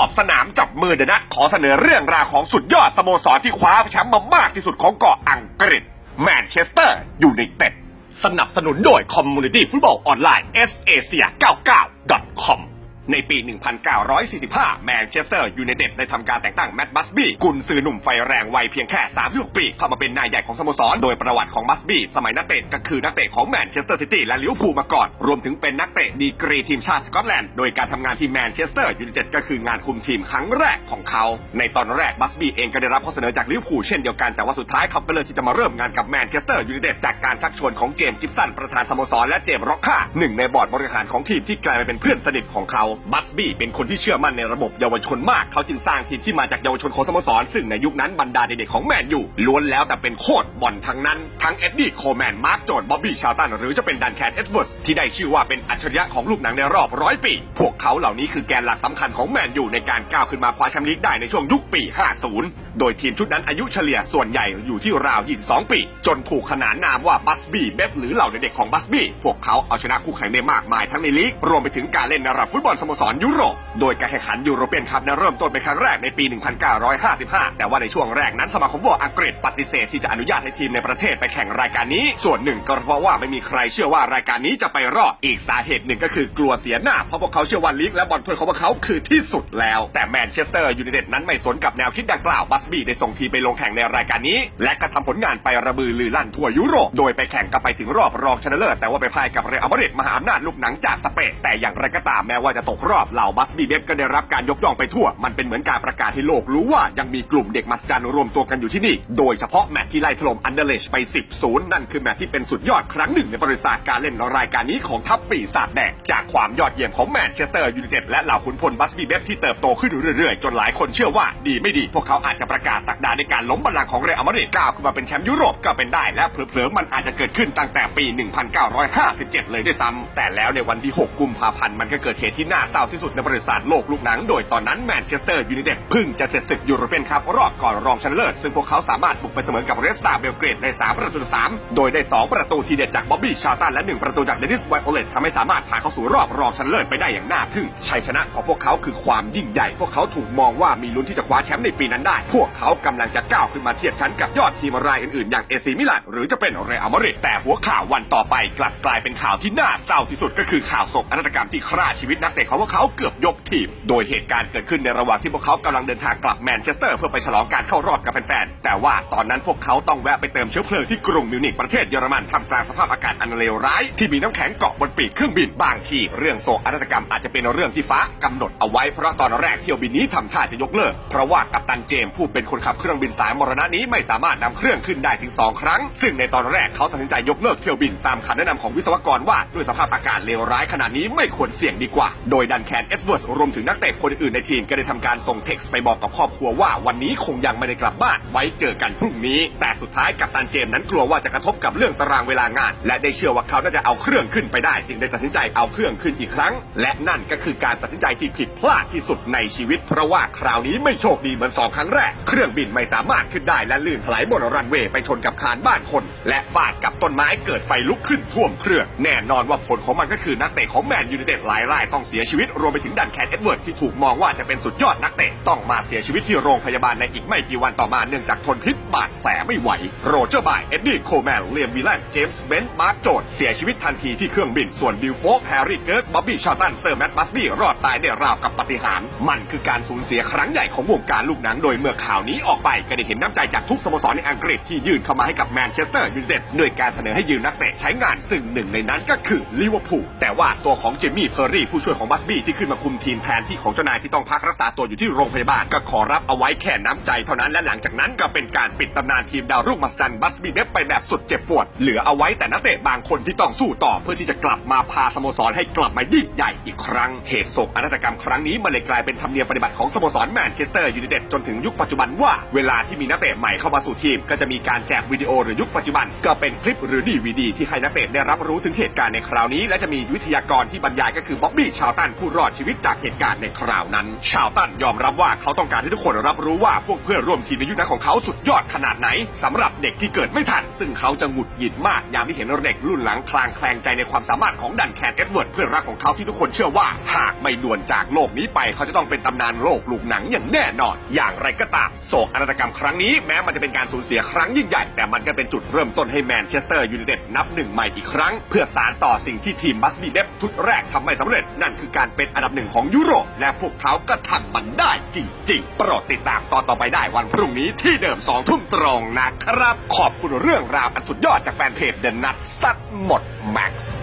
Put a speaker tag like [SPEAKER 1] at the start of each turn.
[SPEAKER 1] อบสนามจับมือเดนัทขอเสนอเรื่องราวของสุดยอดสโมสรที่คว้าแชมป์มามากที่สุดของเกาะอังกฤษแมนเชสเตอร์อยู่ในเต็ดสนับสนุนโดยคอมมูนิตี้ฟุตบอลออนไลน์ sasia 99 com ในปี 1945 แมนเชสเตอร์ยูไนเต็ดได้ทำการแต่งตั้งแมตต์บัสบี้กุนซือหนุ่มไฟแรงวัยเพียงแค่ 36 ปี เข้ามาเป็นนายใหญ่ของสโมสร โดยประวัติของบัสบี้สมัยนักเตะก็คือนักเตะของแมนเชสเตอร์ซิตี้และลิเวอร์พูลมาก่อน รวมถึงเป็นนักเตะดีกรีทีมชาติสกอตแลนด์ โดยการทำงานที่แมนเชสเตอร์ยูไนเต็ดก็คืองานคุมทีมครั้งแรกของเขา ในตอนแรกบัสบี้เองก็ได้รับข้อเสนอจากลิเวอร์พูลเช่นเดียวกันแต่ว่าสุดท้ายเขาก็เลือกที่จะมาเริ่มงานกับแมนเชสเตอร์ยูไนเต็ดจากการชักชวนของเจมส์กิฟสันประธานสโมสรและเจมส์ร็อกค่าหนึ่งในบอร์ดบริหารของทีมที่กลายมาเป็นเพื่อนสนิทของเขาบัสบี้เป็นคนที่เชื่อมั่นในระบบเยาวชนมาก เขาจึงสร้างทีมที่มาจากเยาวชนของสโมสร ซึ่งในยุคนั้นบรรดาเด็กๆของแมนยูล้วนแล้วแต่เป็นโคตรบอลทั้งนั้น ทั้งเอ็ดดี้โคแมน มาร์คโจนบ๊อบบี้ ชาตัน หรือจะเป็นดันแคนเอ็ดเวิร์สที่ได้ชื่อว่าเป็นอัจฉริยะของลูกหนังในรอบร้อยปี พวกเขาเหล่านี้คือแกนหลักสำคัญของแมนยูในการก้าวขึ้นมาคว้าแชมป์ลีกได้ในช่วงยุคปี 50 โดยทีมชุดนั้นอายุเฉลี่ยส่วนใหญ่อยู่ที่ราว 22 ปี จนถูกขนานนามว่าบัสบี้เบฟหรือเหล่าเด็กๆของบัสบี้พวกเขาเอาชนะคู่แข่งได้มากมายทั้งในลีก รวมไปถึงการเล่นในระดับฟุตบอลสโมสรยุโรป โดยการแข่งขันยูโรเปียนคัพนั้นเริ่มต้นเป็นครั้งแรกในปี 1955 แต่ว่าในช่วงแรกนั้นสมาคมบอลอังกฤษปฏิเสธที่จะอนุญาตให้ทีมในประเทศไปแข่งรายการนี้ ส่วนหนึ่งก็เพราะว่าไม่มีใครเชื่อว่ารายการนี้จะไปรอดอีกสาเหตุหนึ่งก็คือกลัวเสียหน้าเพราะพวกเขาเชื่อว่าลีกและบอลถ้วยของพวกเขาคือที่สุดแล้ว แต่แมนเชสเตอร์ยูไนเต็ดนั้นไม่สนกับแนวคิดดังกล่าวบัสบี้ได้ส่งทีไปลงแข่งในรายการนี้ และก็ทำผลงานไประบือลือลั่นทั่วยุโรป โดยไปแข่งก็ไปถึงรอบรองชนะเลิศแต่ว่าไปพ่ายกับเรอัลมาดริดมหาอำนาจลูกหนังจากสเปนแต่อย่างไรก็ตามแม้ว่าจะตกรอบเหล่าบัสบี้เบฟก็ได้รับการยกย่องไปทั่ว มันเป็นเหมือนการประกาศให้โลกรู้ว่ายังมีกลุ่มเด็กมัสจันรวมตัวกันอยู่ที่นี่ โดยเฉพาะแมตช์ที่ไล่ถล่มอันเดอร์เลชไป 10 0 นั่นคือแมตช์ที่เป็นสุดยอดครั้งหนึ่งในประวัติศาสตร์การเล่นรายการนี้ของทัพปีศาจแดงจากความยอดเยี่ยมของแมนเชสเตอร์ยูไนเต็ดและเหล่าขุนพลบัสบี้เบฟที่เติบโตขึ้นเรื่อยๆ จนหลายคนเชื่อว่าดีไม่ดี พวกเขาอาจจะประกาศสักดาในการล้มบัลลังก์ของเรอัลมาดริดก้าวขึ้นมาเป็นแชมป์ยุโรปก็เป็นได้และเผลอๆมันอาจจะเกิดขึ้นตั้งแต่ปี 1957 เลยด้วยซ้ำแต่แล้วในวันที่ 6 กุมภาพันธ์มันก็เกิดเหตุที่น่าเศร้าที่สุดในประวัติศาสตร์โลกลูกหนัง โดยตอนนั้นแมนเชสเตอร์ยูไนเต็ดเพิ่งจะเสร็จศึกยูโรเปียนคัพรอบก่อนรองชนะเลิศซึ่งพวกเขาสามารถบุกไปเสมอกับเรสตาเบลเกรดใน3ประตูต่อ3โดยได้ 2 ประตูทีเด็ดจากบ๊อบบี้ชาตันและ 1 ประตูจากเดนิสไวโอเลตทำให้สามารถผ่านเข้าสู่รอบรองชนะเลิศไปได้อย่างน่าทึ่งชัยชนะของพวกเขาคือความยิ่งใหญ่ พวกเขาถูกมองว่ามีลุ้นที่จะคว้าแชมป์ในปีนั้นได้พวกเขากำลังจะก้าวขึ้นมาเทียบชั้นกับยอดทีมรายอื่นๆ อย่างเอซีมิลานหรือจะเป็นเรอัลมาดริดแต่หัวข่าววันต่อไปกลับกลายเป็นข่าวที่น่าเศร้าที่สุดก็คือข่าวโศกนาฏกรรมที่ฆ่าชีวิตนักเตะของพวกเขาเกือบยกทีม โดยเหตุการณ์เกิดขึ้นในระหว่างที่พวกเขากำลังเดินทางกลับแมนเชสเตอร์เพื่อไปฉลองการเข้ารอบกับแฟนๆแต่ว่าตอนนั้นพวกเขาต้องแวะไปเติมเชื้อเพลิงที่กรุงมิวนิกประเทศเยอรมันทำกลางสภาพอากาศอันเลวร้ายที่มีน้ำแข็งเกาะบนปีกเครื่องบินบางทีเรื่องโศกนาฏกรรมอาจจะเป็นเรื่องที่ฟ้ากำหนดเอาไว้เพราะตอนแรกเที่ยวบินนี้ทำท่าจะยกเลิกเพราะว่ากัปตันเจมผู้เป็นคนขับเครื่องบินสายมรณะนี้ไม่สามารถนำเครื่องขึ้นได้ถึง 2 ครั้ง ซึ่งในตอนแรกเขาตัดสินใจยกเลิกเที่ยวบินตามคำแนะนำของวิศวกรว่าด้วยสภาพอากาศเลวร้ายขนาดนี้ไม่ควรเสี่ยงดีกว่า โดยดันแคนเอ็ดเวิร์สรวมถึงนักเตะคนอื่นในทีมก็ได้ทำการส่งเท็กซ์ไปบอกกับครอบครัวว่าวันนี้คงยังไม่ได้กลับบ้านไว้เจอกันพรุ่งนี้ แต่สุดท้ายกัปตันเจมส์นั้นกลัวว่าจะกระทบกับเรื่องตารางเวลางาน และได้เชื่อว่าเขาน่าจะเอาเครื่องขึ้นไปได้จึงได้ตัดสินใจเอาเครื่องขึ้นอีกครั้ง และนั่นก็คือการตัดสินใจที่ผิดพลาดที่สุดในชีวิต เพราะว่าคราวนี้ไม่โชคดีเหมือนสองครั้งแรกเครื่องบินไม่สามารถขึ้นได้และลื่นถลายบนรันเวย์ไปชนกับคานบ้านคน และฟาดกับต้นไม้เกิดไฟลุกขึ้นท่วมเครื่อง แน่นอนว่าผลของมันก็คือนักเตะของแมนยูไนเต็ดหลายรายต้องเสียชีวิตรวมไปถึงดันแคนเอ็ดเวิร์ดที่ถูกมองว่าจะเป็นสุดยอดนักเตะต้องมาเสียชีวิตที่โรงพยาบาลในอีกไม่กี่วันต่อมาเนื่องจากทนพิษบาดแผลไม่ไหวโรเจอร์บายเอ็ดดี้โคแมนเลียมวิลแลนเจมส์เบนซ์มาร์คโจดเสียชีวิตทันทีที่เครื่องบินส่วนบิลโฟกแฮร์รี่เกิร์กบ๊อบบี้ชาตันเซอร์แมตต์บัสบี้รอดตายได้ราวกับปาฏิหารย์มันคือการสูญเสียครั้งใหญ่ของวงการลูกหนังโดยเมื่อข่าวนี้ออกไปก็ได้เห็นน้ำใจจากทุกสโมสรในอังกฤษที่ยื่นเข้ามาให้กับแมนเชสเตอร์ยูไนเต็ดด้วยการเสนอให้ยืมนักเตะใช้งานซึ่งหนึ่งในนั้นก็คือลิเวอร์พูลแต่ว่าตัวของเจมี่เพอร์รี่ผู้ช่วยของบัสบี้ที่ขึ้นมาคุมทีมแทนที่ของเจ้านายที่ต้องพักรักษาตัวอยู่ที่โรงพยาบาลก็ขอรับเอาไว้แค่น้ำใจเท่านั้นและหลังจากนั้นก็เป็นการปิดตำนานทีมดาวรุ่งมัสซันบัสบี้เบฟไปแบบสุดเจ็บปวด เหลือเอาไว้แต่นักเตะบางคนที่ต้องสู้ต่อเพื่อที่จะกลับมาพาสโมสรให้กลับมายิ่งใหญ่อีกครั้งเหตุโศกนาฏกรรมครั้งนี้มันเลยกลายเป็นธรรมเนียมปฏิบัติของสโมสรแมนเชสเตอร์ยูไนเต็ดจนถึงยุคปัจจุบันว่าเวลาที่มีนักเตะใหม่เข้ามาสู่ทีม ก็จะมีการแจกวิดีโอหรือยุคปัจจุบัน ก็เป็นคลิปหรือดีวีดีที่ให้นักเตะได้รับรู้ถึงเหตุการณ์ในคราวนี้ และจะมีวิทยากรที่บรรยายก็คือบ๊อบบี้ชาวตันผู้รอดชีวิตจากเหตุการณ์ในคราวนั้น ชาวตันยอมรับว่าเขาต้องการให้ทุกคนรับรู้ว่าพวกเพื่อนร่วมทีมในยุคนั้นของเขาสุดยอดขนาดไหนสำหรับเด็กที่เกิดไม่ทัน ซึ่งเขาจะหงุดหงิดมากยามที่เห็นเด็กรุ่นหลังคลางแคลงใจในความสามารถของดันแคนเอ็ดเวิร์ดเพื่อนรักของเขาที่ทุกคนเชื่อว่า หากไม่ด่วนจากโลกนี้ไปเขาจะต้องเป็นตำนานโลกลูกหนังอย่างแน่นอน อย่างไรก็ตามโศกอนาฏกรรมครั้งนี้แม้มันจะเป็นการสูญเสียครั้งยิ่งใหญ่ แต่มันก็เป็นจุดเริ่มต้นให้แมนเชสเตอร์ยูไนเต็ดนับหนึ่งใหม่อีกครั้ง เพื่อสารต่อสิ่งที่ทีมบัสบีเดฟทุดแรกทำไม่สำเร็จ นั่นคือการเป็นอันดับหนึ่งของยุโรป และพวกเขาก็ทำมันได้จริง ๆ โปรดติดตามตอนต่อไปได้วันพรุ่งนี้ที่เดิมสองทุ่มตรงนะครับ ขอบคุณเรื่องราวอันสุดยอดจากแฟนเพจเดนนัทซัดหมดแม็กซ์